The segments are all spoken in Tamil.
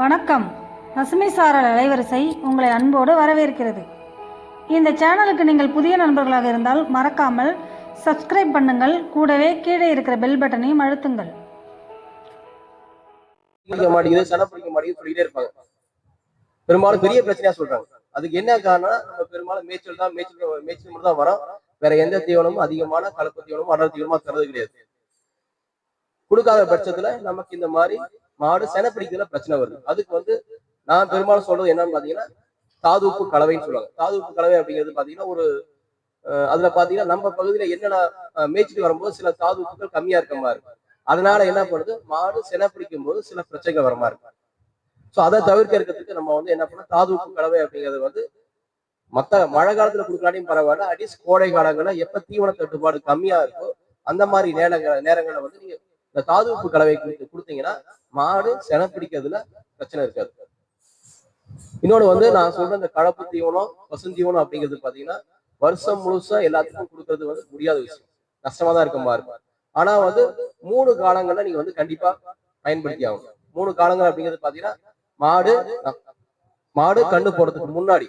வணக்கம். பசுமை சாரல் அலைவரிசை உங்களை அன்போடு வரவேற்கிறது. இந்த சேனலுக்கு நீங்கள் புதிய நண்பர்களாக இருந்தால் மறக்காமல் சப்ஸ்கிரைப் பண்ணுங்கள். கூடவே கீழே இருக்கிற பெல் பட்டனையும் அழுத்துங்கள். பிடிக்க மாட்டேங்குது சனம் பிடிக்க மாட்டேங்குது சொல்லிட்டே இருப்பாங்க. பெரும்பாலும் பெரிய பிரச்சனையா சொல்றாங்க. அதுக்கு என்ன காரணம் நம்ம பெரும்பாலும் மேய்ச்சல் தான் மேய்ச்சல் மேய்ச்சல் மட்டும் தான் வரோம். வேற எந்த தீவனமும் அதிகமான கலப்பு தீவனமும் அடர் தீவனமா தரது கிடையாது. கொடுக்காத பட்சத்துல நமக்கு இந்த மாதிரி மாடு சென பிடிக்கிறதுல பிரச்சனை வருது. அதுக்கு வந்து நான் பெரும்பாலும் சொல்றது என்னன்னு பாத்தீங்கன்னா தாதுப்பு கலவைன்னு சொல்லுவாங்க. தாதுப்பு கலவை அப்படிங்கிறது பாத்தீங்கன்னா ஒரு அஹ், அதுல பாத்தீங்கன்னா நம்ம பகுதியில என்னென்ன மேய்ச்சிட்டு வரும்போது சில தாதுப்புகள் கம்மியா இருக்க மாதிரி இருக்கும். அதனால என்ன பண்ணுது? மாடு செனை பிடிக்கும் போது சில பிரச்சனைகள் வர மாதிரி இருக்கும். ஸோ அதை தவிர்க்க இருக்கிறதுக்கு நம்ம வந்து என்ன பண்ணோம் தாது உப்பு கலவை அப்படிங்கிறது வந்து மற்ற மழை காலத்துல கொடுக்கலாட்டியும் பரவாயில்ல. அட்லீஸ்ட் கோடை காலங்களில் எப்ப தீவன தட்டுப்பாடு கம்மியா இருக்கோ அந்த மாதிரி நேரங்கள் நேரங்களில் வந்து நீங்க இந்த தாது உப்பு கலவை கொடுத்து கொடுத்தீங்கன்னா மாடு செனை பிடிக்கிறதுல பிரச்சனை இருக்காது. இன்னொன்று வந்து நான் சொல்ற இந்த கலப்பு தீவனம் பசுந்தீவனம் அப்படிங்கிறது பாத்தீங்கன்னா வருஷம் முழுசா எல்லாத்துக்கும் கொடுக்கறது வந்து முடியாத விஷயம். கஷ்டமா தான் இருக்க மாதிரி ஆனா வந்து மூணு காலங்கள்ல நீங்க வந்து கண்டிப்பா பயன்படுத்தி ஆகணும். மூணு காலங்கள் அப்படிங்கிறது பாத்தீங்கன்னா மாடு மாடு கண்ணு போடுறதுக்கு முன்னாடி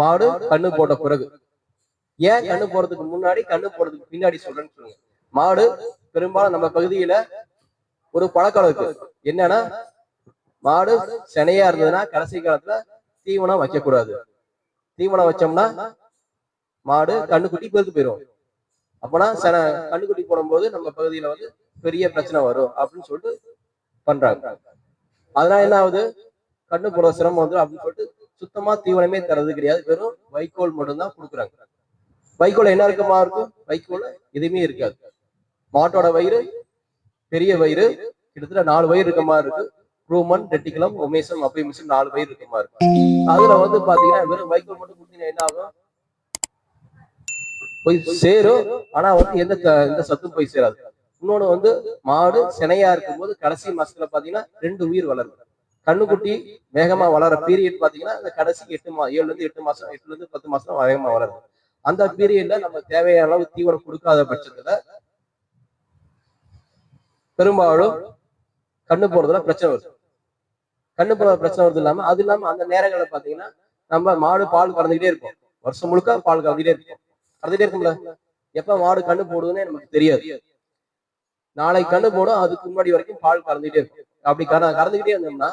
மாடு கண்ணு போட்ட பிறகு. ஏன் கண்ணு போறதுக்கு முன்னாடி கண்ணு போறதுக்கு பின்னாடி சொல்றேன்னு சொல்லுங்க. மாடு பெரும்பாலும் நம்ம பகுதியில ஒரு பழக்கம் இருக்கு என்னன்னா மாடு செனையா இருந்ததுன்னா கடைசி காலத்துல தீவனம் வைக்கக்கூடாது. தீவனம் வச்சோம்னா மாடு கண்ணுக்குட்டி பெருத்து போயிடும் அப்பனா சென கண்ணுக்குட்டி போடும்போது நம்ம பகுதியில வந்து பெரிய பிரச்சனை வரும் அப்படின்னு சொல்லிட்டு பண்றாங்க. அதனால என்ன ஆகுது? கண்ணு போடுற சிரமம் வந்து அப்படின்னு சொல்லிட்டு சுத்தமா தீவனமே தரது கிடையாது. வெறும் வைக்கோல் மட்டும்தான் கொடுக்குறாங்க. வைக்கோல் என்ன இருக்குமா இருக்கும் வைக்கோல் எதுவுமே இருக்காது. மாட்டோட வயிறு பெரிய வயிறு கிட்டத்தட்ட நாலு வயிறு இருக்க மாதிரி இருக்கு. ரூமன் ரெட்டிகுலம் ஒமேசம் அப்படி நாலு வயிறு இருக்க மாதிரி இருக்கும் அதுல வந்து பாத்தீங்கன்னா வெறும் வைக்கோல் மட்டும் கொடுத்தீங்கன்னா என்ன ஆகும்? போய் சேரும். ஆனா வந்து எந்த எந்த சத்தும் போய் சேராது. இன்னொன்னு வந்து மாடு சினையா இருக்கும்போது கடைசி மாசத்துல பாத்தீங்கன்னா ரெண்டு உயிர் வளரும் கண்ணுக்குட்டி வேகமா வளர பீரியட் பாத்தீங்கன்னா அந்த கடைசி எட்டு மா ஏழுல இருந்து எட்டு மாசம் எட்டுல இருந்து பத்து மாசம் வேகமா வளருது. அந்த பீரியட்ல நம்ம தேவையான அளவு தீவனம் கொடுக்காத பட்சத்துல பெரும்பாலும் கண்ணு போறதுல பிரச்சனை வருது. கண்ணு போற பிரச்சனை வருது இல்லாம அது இல்லாம அந்த நேரங்கள்ல பாத்தீங்கன்னா நம்ம மாடு பால் கறந்துகிட்டே இருக்கும் வருஷம் முழுக்க பால் கறந்துகிட்டே இருக்கும் கறந்துட்டே இருக்கும்ல? எப்ப மாடு கண்ணு போடுதுன்னே நமக்கு தெரியாது. நாளைக்கு கண்ணு போடும் அதுக்கு முன்னாடி வரைக்கும் பால் கறந்துகிட்டே இருக்கும். அப்படி கற கறந்துகிட்டே இருந்தோம்னா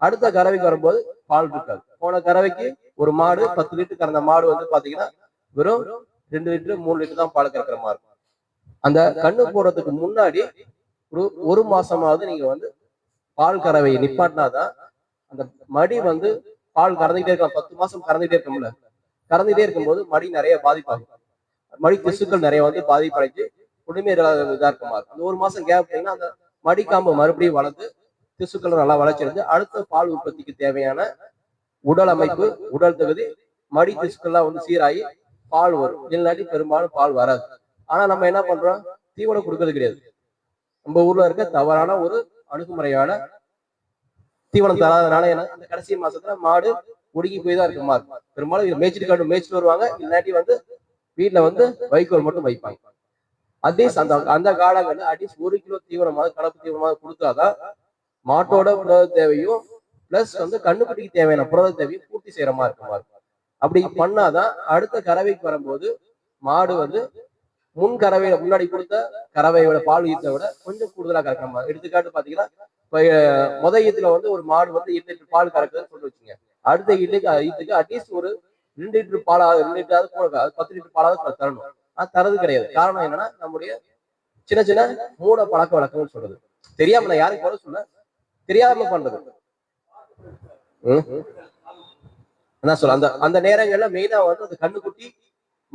அடுத்த கறவைக்கு வரும்போது பால் இருக்காது. போன கறவைக்கு ஒரு மாடு பத்து லிட்டர் கறந்த மாடு வந்து பாத்தீங்கன்னா வெறும் ரெண்டு லிட்டர் மூணு லிட்டர் தான் பால் கறக்கிற மாதிரி இருக்கும் அந்த கண்ணு போடுறதுக்கு முன்னாடி ஒரு ஒரு மாசமாவது நீங்க வந்து பால் கறவையை நிப்பாட்டினாதான் அந்த மடி வந்து பால் கறந்துகிட்டே இருக்கலாம். பத்து மாசம் கறந்துகிட்டே இருக்கும்ல. கறந்துகிட்டே இருக்கும்போது மடி நிறைய பாதிப்பாகும். மடி திசுக்கள் நிறைய வந்து பாதிப்படைஞ்சு உடனே இதா இருக்குமா அந்த ஒரு மாசம் கேப் பண்ணீங்கன்னா அந்த மடிக்காம்பு மறுபடியும் வளர்ந்து திசுக்கள் நல்லா வளர்ச்சிருந்து அடுத்த பால் உற்பத்திக்கு தேவையான உடல் அமைப்பு உடல் தகுதி மடி திசுக்கள்லாம் வந்து சீராகி பால் வரும். இல்லாட்டி பெரும்பாலும் பால் வராது. ஆனா நம்ம என்ன பண்றோம்? தீவனம் கொடுக்கறது கிடையாது. நம்ம ஊர்ல இருக்க தவறான ஒரு அணுகுமுறையான தீவனம் தராதனால ஏன்னா அந்த கடைசி மாசத்துல மாடு ஒடுங்கி போய் தான் இருக்குமா இருக்கும் பெரும்பாலும் மேய்ச்சிட்டு காட்டு மேய்ச்சிட்டு வருவாங்க. இல்லாட்டி வந்து வீட்டுல வந்து வைக்கோல் மட்டும் வைப்பாங்க. அதே அந்த அந்த காலங்கள்ல அட்லீஸ்ட் ஒரு கிலோ தீவனமாக கலப்பு தீவனமாக கொடுத்தாதான் மாட்டோட புரத தேவையும் பிளஸ் வந்து கண்ணுக்குட்டிக்கு தேவையான புரத தேவையும் பூர்த்தி செய்யற மாதிரி இருக்குமா இருக்கும் அப்படி பண்ணாதான் அடுத்த கறவைக்கு வரும்போது மாடு வந்து முன் கறவையில முன்னாடி கொடுத்த கறவையோட பால் ஈத்தை விட கொஞ்சம் கூடுதலா கறக்கிற மாதிரி. எடுத்துக்காட்டு பாத்தீங்கன்னா இப்ப முத ஈத்துல வந்து ஒரு மாடு வந்து எட்டு லிட்டர் பால் கறக்குதுன்னு சொல்லி வச்சுங்க. அடுத்த ஈட்டுக்கு ஈத்துக்கு அட்லீஸ்ட் ஒரு ரெண்டு லிட்டர் பாலாவது ரெண்டு லிட்டராவது கூட பத்து லிட்டர் பாலாவது தரணும். அது தரது கிடையாது. காரணம் என்னன்னா நம்முடைய சின்ன சின்ன மூட பழக்க வழக்கம்னு சொல்றது. தெரியாம நான் யாருக்கு கூட சொல்ல தெரியாம பண்றது. என்ன சொல்ல அந்த அந்த நேரங்கள்ல மெயினா வந்து அந்த கண்ணுக்குட்டி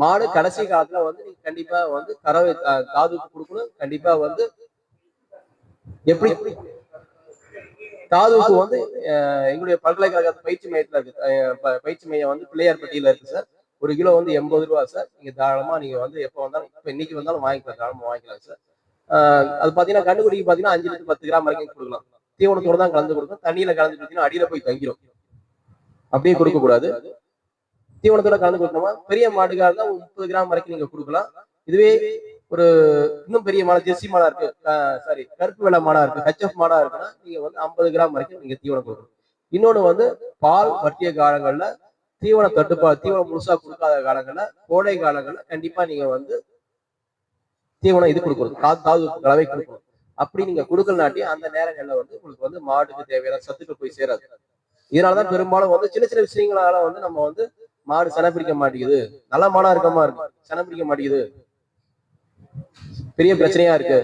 மாடு கடைசி காலத்துல வந்து நீங்க கண்டிப்பா வந்து கறவை தாதுக்கு கொடுக்கணும். கண்டிப்பா வந்து எப்படி தாதுக்கு வந்து எங்களுடைய பல்கலைக்கழக பயிற்சி மையத்துல இருக்கு. பயிற்சி மையம் வந்து பிள்ளையார்பட்டியில இருக்கு சார். ஒரு கிலோ வந்து எண்பது ரூபா சார். நீங்க தாராளமா நீங்க வந்து எப்போ வந்தாலும் இப்ப இன்னைக்கு வந்தாலும் வாங்கிக்கலாம் தாராளமா வாங்கிக்கலாம் சார். அது பாத்தீங்கன்னா கண்ணுக்குடிக்கு பாத்தீங்கன்னா அஞ்சு லிட்டர் பத்து கிராம் வரைக்கும் கொடுக்கலாம். தீவனத்தோட தான் கலந்து கொடுக்கும். தண்ணியில கலந்து கொடுத்தீங்கன்னா அடியில போய் தங்கிரும். அப்படியே கொடுக்க கூடாது தீவனத்தோட கலந்து கொடுக்கணுமா? பெரிய மாடுகா இருந்தா முப்பது கிராம் வரைக்கும் நீங்க கொடுக்கலாம். இதுவே ஒரு இன்னும் பெரிய மாடா ஜெர்சி மாடா இருக்கு. சாரி கருப்பு வெள்ளை மாடா இருக்கு. ஹெச்எஃப் மாடா இருக்குன்னா நீங்க வந்து ஐம்பது கிராம் வரைக்கும் நீங்க தீவனம் கொடுக்கணும் இன்னொன்னு வந்து பால் வற்றிய காலங்கள்ல தீவன தட்டுப்பா தீவனம் முழுசா கொடுக்காத காலங்கள்ல கோடை காலங்கள்ல கண்டிப்பா நீங்க வந்து தீவனம் இது கொடுக்கணும். காது தாது கலவை கொடுக்கணும். அப்படி நீங்க கொடுக்கலனாட்டி அந்த நேரங்கள்ல வந்து உங்களுக்கு வந்து மாட்டுக்கு தேவையான சத்துக்கள் போய் சேராது. இதனாலதான் பெரும்பாலும் வந்து சின்ன சின்ன விஷயங்களால வந்து நம்ம வந்து மாடு சென பிடிக்க மாட்டேங்குது. நல்ல மாடா இருக்கமா இருக்கு. சன பிடிக்க மாட்டேங்குது. பெரிய பிரச்சனையா இருக்கு.